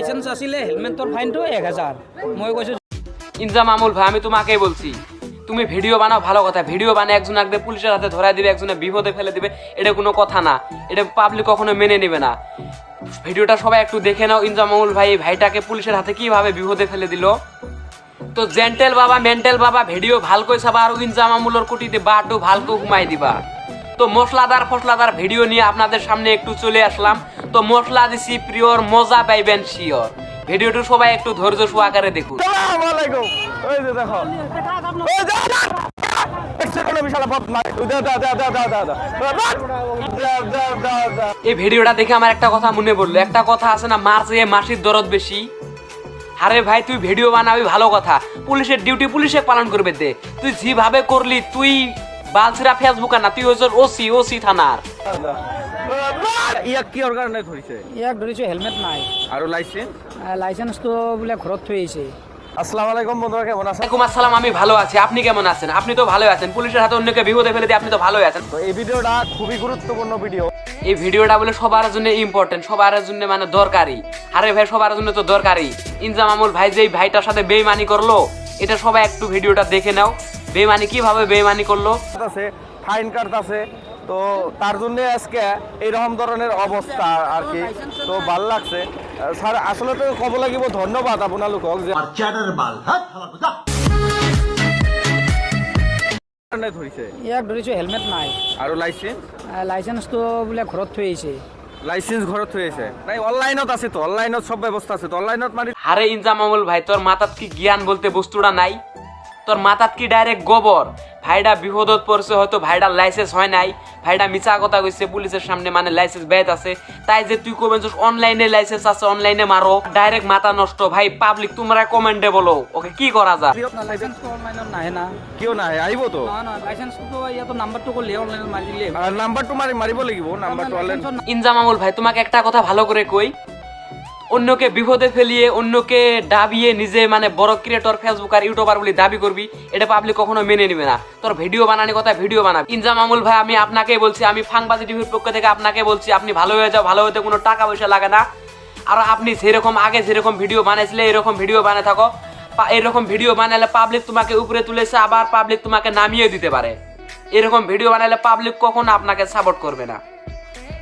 Licence আছিলে হেলমেটৰ ফাইনটো এক হাজাৰ মই কৈছোঁ, ইনজাম আমুল ভাই, আমি তোমাকেই বলছি। তুমি ভিডিও বানাও, ভালো কথা। ভিডিও বানিয়ে একজন আগে পুলিশের হাতে ধরা দিবে, একজনে বিপদে ফেলে দিবে, এটা কোনো কথা না। এটা পাবলিক কখনো মেনে নেবে না। ভিডিওটা সবাই একটু দেখে নাও, ইনজাম আমুল ভাই ভাইটাকে পুলিশের হাতে কীভাবে বিপদে ফেলে দিল। তো জেন্টেল বাবা মেন্টাল বাবা ভিডিও ভালকৈ চাবা আৰু ইনজাম আমুলৰ কুটিতে বাটো ভালকৈ সোমাই দিবা। তো মশলাদার ফসলাদার ভিডিও নিয়ে আপনাদের সামনে একটু চলে আসলাম তো মশলা দিছি প্রিয়র মজা পাইবেন শিওর ভিডিওটা সবাই একটু ধৈর্য সহকারে দেখুন আসসালামু আলাইকুম যে দেখো যে এই ভিডিওটা দেখে আমার একটা কথা মনে পড়ল একটা কথা আছে না মার এ মাসির দরদ বেশি আরে ভাই তুই ভিডিও বানাবি ভালো কথা পুলিশের ডিউটি পুলিশে পালন করবে দে তুই যেভাবে করলি তুই বালছিরা ফেসবুক না তুই হয়েছ ওসি ওসি থানার। ইয়াক কিহৰ কাৰণে ধৰিছে? ইয়াক ধৰিছোঁ হেলমেট নাই। আৰু লাইচেন্স? লাইচেন্সটো বোলে ঘৰত থৈ আহিছে। আসসালামু আলাইকুম বন্ধুরা কেমন আছেন? ওয়ালাইকুম আসসালাম আমি ভালো আছি। আপনি কেমন আছেন? আপনি তো ভালো আছেন। পুলিশের হাতে অন্যকে বিপদে ফেলে দিয়ে আপনি তো ভালোই আছেন। তো এই ভিডিওটা খুবই গুরুত্বপূর্ণ ভিডিও। এই ভিডিওটা বলে সবার জন্য ইম্পর্টেন্ট সবার জন্য মানে দরকারি। আরে ভাই সবার জন্য তো দরকারি। ইনজাম আমুল ভাই যে এই ভাইটার সাথে বেইমানি করল এটা সবাই একটু ভিডিওটা দেখে নাও। বেইমানি কীভাবে বেইমানি করল? আছে ফাইন কার্ড আছে তো তার জন্য আজকে এইরকম ধরনের অবস্থা আর কি। তো ভালো লাগছে। স্যার আসলে তো কব লাগিব ধন্যবাদ আপোনালোকক যে ধৰিছে? ইয়াক ধৰিছোঁ হেলমেট নাই। আৰু লাইচেন্স? লাইচেন্সটো বোলে ঘৰত থৈ আহিছে। লাইসেন্স ঘৰত থৈ আছে নাই অনলাইনত আছে তো অনলাইনত সব ব্যবস্থা আছে। তো অনলাইনত মাৰি আরে ইনজাম আমল ভাই তোর মাথাত কি জ্ঞান বলতে বস্তুটা নাই? তোর মাথাত কি ডাইরেক্ট গোবর? ভাইডা বিপদত পড়ছে হয়তো ভাইডার লাইসেন্স হয় নাই। ভাইডা মিছা কথা কইছে পুলিশের সামনে মানে লাইসেন্স বেদ আছে। তাই যে তুই কবেন অনলাইনে লাইসেন্স আছে অনলাইনে মারো। ডাইরেক্ট মাথা নষ্ট। ভাই পাবলিক তোমরা কমেন্টে বলো। ওকে কি করা যায়? লাইচেন্সটো অনলাইনত নাহে না। কিয় নাহে আহিব তো। নহয় নহয় লাইচেন্সটো ইয়াতো নাম্বাৰটো ক'লে অনলাইনত মাৰি দিলে আর নাম্বারটো মারি মারিব লাগিব নাম্বারটো অনলাইন ইনজাম আমল ভাই তোমাকে একটা কথা ভালো করে কই। অন্যকে বিপদে ফেলিয়ে, অন্যকে ডাবিয়ে নিজে মানে বড় ক্রিয়েটর ফেসবুক আর ইউটিউবার বলে দাবি করবি, এটা পাবলিক কখনো মেনে নেবে না। তোর ভিডিও বানানি কথা ভিডিও বানাবি। ইনজাম আমুল ভাই, আমি আপনাকে বলছি, আমি ফাংবাজি টিভির পক্ষ থেকে আপনাকে বলছি, আপনি ভালো হয়ে যাও, ভালো হতে কোনো টাকা পয়সা লাগে না। আর আপনি সেরকম আগে যেরকম ভিডিও বানাইছিলে, এরকম ভিডিও বানায় থাকো। এরকম ভিডিও বানালে পাবলিক তোমাকে উপরে তুলেছে, আবার পাবলিক তোমাকে নামিয়ে দিতে পারে। এরকম ভিডিও বানালে পাবলিক কখনো আপনাকে সাপোর্ট করবে না।